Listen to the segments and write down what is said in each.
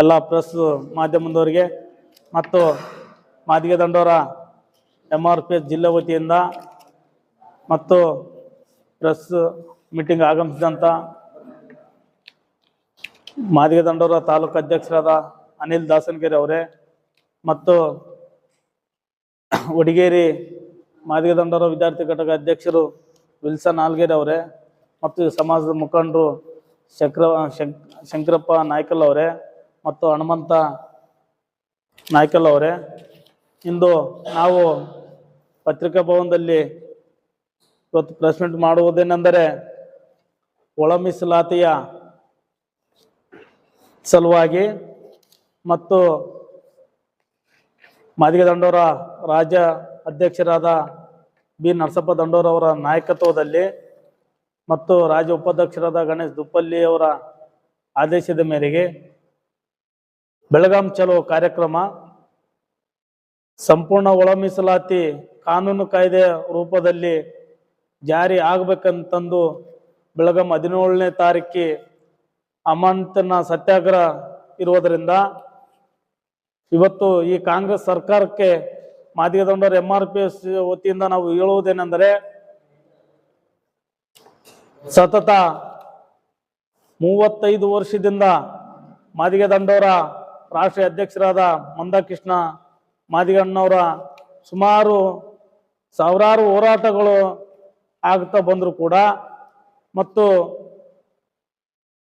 ಎಲ್ಲ ಪ್ರೆಸ್ ಮಾಧ್ಯಮದವರಿಗೆ ಮತ್ತು Madige Dandora M R P S ಜಿಲ್ಲೆ ವತಿಯಿಂದ ಮತ್ತು ಪ್ರೆಸ್ ಮೀಟಿಂಗ್ ಆಗಮಿಸಿದಂಥ ಮಾದಿಗೆ ದಂಡೋರ ತಾಲೂಕು ಅಧ್ಯಕ್ಷರಾದ ಅನಿಲ್ ದಾಸನಗಿರಿ ಅವರೇ ಮತ್ತು ಉಡಗೇರಿ ಮಾದಿಗೆ ದಂಡೋರ ವಿದ್ಯಾರ್ಥಿ ಘಟಕ ಅಧ್ಯಕ್ಷರು ವಿಲ್ಸನ್ ಆಲ್ಗೇರಿ ಅವರೇ ಮತ್ತು ಸಮಾಜದ ಮುಖಂಡರು ಶಂಕರ, ಶಂಕ್- ಶಂಕರಪ್ಪ ನಾಯ್ಕಲ್ ಅವರೇ ಮತ್ತು ಹನುಮಂತ ನಾಯ್ಕಲ್ ಅವರೇ. ಇಂದು ನಾವು ಪತ್ರಿಕಾ ಭವನದಲ್ಲಿ ಇವತ್ತು ಪ್ರೆಸ್ ಮೀಟ್ ಮಾಡುವುದೇನೆಂದರೆ ಒಳ ಮೀಸಲಾತಿಯ ಸಲುವಾಗಿ ಮತ್ತು ಮಾದಿಗೆ ದಂಡೋರ ರಾಜ್ಯ ಅಧ್ಯಕ್ಷರಾದ ಬಿ ನರಸಪ್ಪ ದಂಡೋರವರ ನಾಯಕತ್ವದಲ್ಲಿ ಮತ್ತು ರಾಜ್ಯ ಉಪಾಧ್ಯಕ್ಷರಾದ ಗಣೇಶ್ ದುಪ್ಪಲ್ಲಿ ಅವರ ಆದೇಶದ ಮೇರೆಗೆ ಬೆಳಗಾಂ ಚಲೋ ಕಾರ್ಯಕ್ರಮ ಸಂಪೂರ್ಣ ಒಳ ಮೀಸಲಾತಿ ಕಾನೂನು ಕಾಯ್ದೆ ರೂಪದಲ್ಲಿ ಜಾರಿ ಆಗಬೇಕಂತಂದು ಬೆಳಗಾಂ ಹದಿನೇಳನೇ ತಾರೀಕಿ ಅಮಾನತನ ಸತ್ಯಾಗ್ರಹ ಇರುವುದರಿಂದ ಇವತ್ತು ಈ ಕಾಂಗ್ರೆಸ್ ಸರ್ಕಾರಕ್ಕೆ Madiga Dandora M R P S ವತಿಯಿಂದ ನಾವು ಹೇಳುವುದೇನೆಂದರೆ ಸತತ ಮೂವತ್ತೈದು ವರ್ಷದಿಂದ ಮಾದಿಗೆ ದಂಡೋರ ರಾಷ್ಟ್ರೀಯ ಅಧ್ಯಕ್ಷರಾದ ಮಂದಕೃಷ್ಣ ಮಾದಿಗಣ್ಣವರ ಸುಮಾರು ಸಾವಿರಾರು ಹೋರಾಟಗಳು ಆಗ್ತಾ ಬಂದರೂ ಕೂಡ. ಮತ್ತು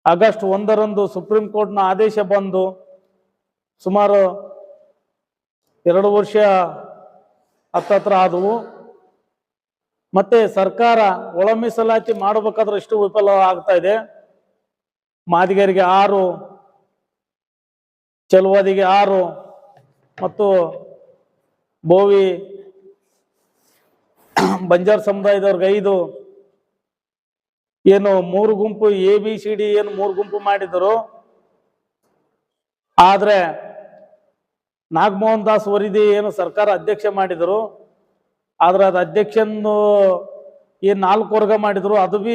ಆಗಸ್ಟ್ ಒಂದರಂದು ಸುಪ್ರೀಂ ಕೋರ್ಟ್ನ ಆದೇಶ ಬಂದು ಸುಮಾರು ಎರಡು ವರ್ಷ ಹತ್ತತ್ರ ಆದವು. ಮತ್ತೆ ಸರ್ಕಾರ ಒಳ ಮೀಸಲಾತಿ ಮಾಡಬೇಕಾದ್ರೆ ಎಷ್ಟು ವಿಫಲ ಆಗ್ತಾ ಇದೆ ಮಾದಿಗರಿಗೆ ಆರು, ಚಲುವಾದಿಗೆ ಆರು ಮತ್ತು ಬೋವಿ, ಬಂಜಾರ್ ಸಮುದಾಯದವ್ರಿಗೆ ಐದು. ಏನು ಮೂರು ಗುಂಪು ಎ, ಬಿ, ಸಿ, ಡಿ ಏನು ಮೂರು ಗುಂಪು ಮಾಡಿದರು ಆದ್ರೆ ನಾಗಮೋಹನ್ ದಾಸ್ ವರದಿ ಏನು ಸರ್ಕಾರ ಅಧ್ಯಕ್ಷ ಮಾಡಿದರು ಆದ್ರೆ ಅದು ಅಧ್ಯಕ್ಷನ್ನು ಏನ್ ನಾಲ್ಕು ವರ್ಗ ಮಾಡಿದ್ರು, ಅದು ಬಿ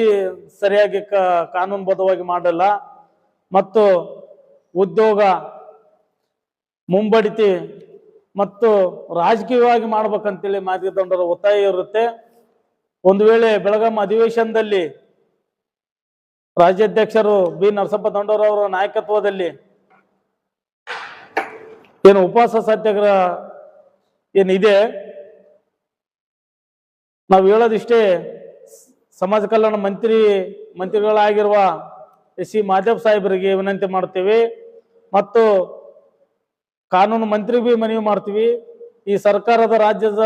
ಸರಿಯಾಗಿ ಕಾನೂನುಬದ್ಧವಾಗಿ ಮಾಡಲ್ಲ. ಮತ್ತು ಉದ್ಯೋಗ, ಮುಂಬಡಿತಿ ಮತ್ತು ರಾಜಕೀಯವಾಗಿ ಮಾಡ್ಬೇಕಂತೇಳಿ ಮಾದಿಗೆ ದಂಡರ ಒತ್ತಾಯ ಇರುತ್ತೆ. ಒಂದು ವೇಳೆ ಬೆಳಗಾಂ ಅಧಿವೇಶನದಲ್ಲಿ ರಾಜ್ಯಾಧ್ಯಕ್ಷರು ಬಿ ನರಸಪ್ಪ ದಂಡೋರವರ ನಾಯಕತ್ವದಲ್ಲಿ ಏನು ಉಪವಾಸ ಸತ್ಯಾಗ್ರಹ ಏನಿದೆ ನಾವು ಹೇಳೋದಿಷ್ಟೇ ಸಮಾಜ ಕಲ್ಯಾಣ ಮಂತ್ರಿ, ಮಂತ್ರಿಗಳಾಗಿರುವ ಎಸ್ ಸಿ ಮಾದೇವ್ ಸಾಹೇಬರಿಗೆ ವಿನಂತಿ ಮಾಡ್ತೀವಿ. ಮತ್ತು ಕಾನೂನು ಮಂತ್ರಿಗೆ ಭೀ ಮನವಿ ಮಾಡ್ತೀವಿ. ಈ ಸರ್ಕಾರದ ರಾಜ್ಯದ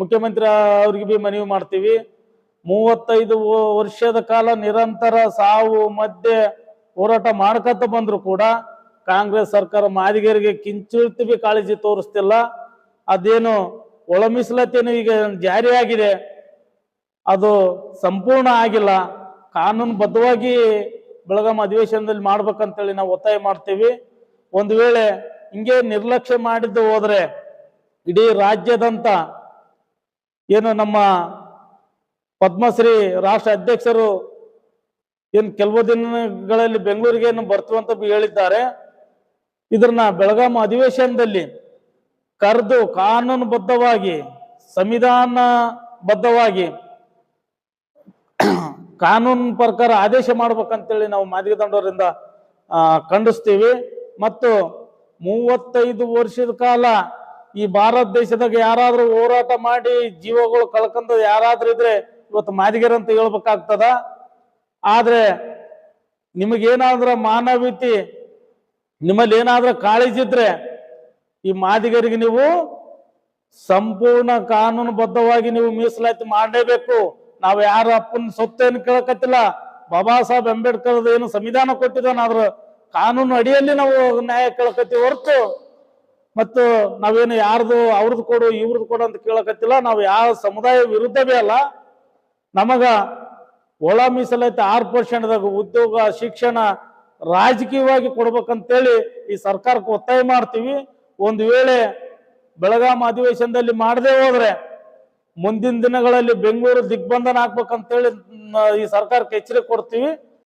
ಮುಖ್ಯಮಂತ್ರಿ ಅವ್ರಿಗೆ ಭೀ ಮನವಿ ಮಾಡ್ತೀವಿ. ಮೂವತ್ತೈದು ವರ್ಷದ ಕಾಲ ನಿರಂತರ ಸಾವು ಮಧ್ಯೆ ಹೋರಾಟ ಮಾಡ್ಕತ್ತ ಬಂದ್ರು ಕೂಡ ಕಾಂಗ್ರೆಸ್ ಸರ್ಕಾರ ಮಾದಿಗರಿಗೆ ಕಿಂಚಿತ್ ಬಿ ಕಾಳಜಿ ತೋರಿಸ್ತಿಲ್ಲ. ಅದೇನು ಒಳ ಮೀಸಲಾತಿಯನ್ನು ಈಗ ಜಾರಿಯಾಗಿದೆ. ಅದು ಸಂಪೂರ್ಣ ಆಗಿಲ್ಲ. ಕಾನೂನು ಬದ್ಧವಾಗಿ ಬೆಳಗಾಂ ಅಧಿವೇಶನದಲ್ಲಿ ಮಾಡ್ಬೇಕಂತೇಳಿ ನಾವು ಒತ್ತಾಯ ಮಾಡ್ತೀವಿ. ಒಂದು ವೇಳೆ ಹಿಂಗೆ ನಿರ್ಲಕ್ಷ್ಯ ಮಾಡಿದ್ದು ಹೋದ್ರೆ ಇಡೀ ರಾಜ್ಯದಂತ ಏನು ನಮ್ಮ ಪದ್ಮಶ್ರೀ ರಾಷ್ಟ್ರ ಅಧ್ಯಕ್ಷರು ಏನು ಕೆಲವು ದಿನಗಳಲ್ಲಿ ಬೆಂಗಳೂರಿಗೆ ಏನು ಬರ್ತೀವಂತ ಹೇಳಿದ್ದಾರೆ. ಇದನ್ನ ಬೆಳಗಾಂ ಅಧಿವೇಶನದಲ್ಲಿ ಕರೆದು ಕಾನೂನುಬದ್ಧವಾಗಿ, ಸಂವಿಧಾನಬದ್ಧವಾಗಿ ಕಾನೂನು ಪ್ರಕಾರ ಆದೇಶ ಮಾಡ್ಬೇಕಂತೇಳಿ ನಾವು ಮಾದಿಗೆ ತಂಡವರಿಂದ ಖಂಡಿಸ್ತೀವಿ. ಮತ್ತು ಮೂವತ್ತೈದು ವರ್ಷದ ಕಾಲ ಈ ಭಾರತ ದೇಶದಾಗ ಯಾರಾದ್ರೂ ಹೋರಾಟ ಮಾಡಿ ಜೀವಗಳು ಕಳ್ಕೊಂಡ ಯಾರಾದ್ರೂ ಇದ್ರೆ ಇವತ್ತು ಮಾದಿಗರು ಅಂತ ಹೇಳ್ಬೇಕಾಗ್ತದ. ಆದ್ರೆ ನಿಮಗೇನಾದ್ರ ಮಾನವೀಯತೆ ನಿಮ್ಮಲ್ಲಿ ಏನಾದ್ರೂ ಕಾಳಜಿ ಇದ್ರೆ ಈ ಮಾದಿಗರಿಗೆ ನೀವು ಸಂಪೂರ್ಣ ಕಾನೂನುಬದ್ಧವಾಗಿ ನೀವು ಮೀಸಲಾತಿ ಮಾಡಲೇಬೇಕು. ನಾವು ಯಾರ ಅಪ್ಪನ ಸೊತ್ತೇನು ಕೇಳಕತ್ತಿಲ್ಲ. ಬಾಬಾ ಸಾಹೇಬ್ ಅಂಬೇಡ್ಕರ್ ಏನು ಸಂವಿಧಾನ ಕೊಟ್ಟಿದ್ದಾನ ಅದ್ರ ಕಾನೂನು ಅಡಿಯಲ್ಲಿ ನಾವು ನ್ಯಾಯ ಕೇಳಕತ್ತೀವಿ ಹೊರತು. ಮತ್ತು ನಾವೇನು ಯಾರ್ದು ಅವ್ರದ್ದು ಕೊಡು, ಇವ್ರದ್ದು ಕೊಡು ಅಂತ ಕೇಳಕತ್ತಿಲ್ಲ. ನಾವು ಯಾವ ಸಮುದಾಯ ವಿರುದ್ಧವೇ ಅಲ್ಲ. ನಮಗ ಒಳ ಮೀಸಲಾತಿ ಆರು ಪರ್ಸೆಂಟ್ದಾಗ ಉದ್ಯೋಗ, ಶಿಕ್ಷಣ ರಾಜಕೀಯವಾಗಿ ಕೊಡ್ಬೇಕಂತೇಳಿ ಈ ಸರ್ಕಾರಕ್ಕೆ ಒತ್ತಾಯ ಮಾಡ್ತೀವಿ. ಒಂದು ವೇಳೆ ಬೆಳಗಾಂ ಅಧಿವೇಶನದಲ್ಲಿ ಮಾಡದೆ ಹೋದ್ರೆ ಮುಂದಿನ ದಿನಗಳಲ್ಲಿ ಬೆಂಗಳೂರು ದಿಗ್ಬಂಧನ ಆಗ್ಬೇಕಂತೇಳಿ ಈ ಸರ್ಕಾರಕ್ಕೆ ಎಚ್ಚರಿಕೆ ಕೊಡ್ತೀವಿ.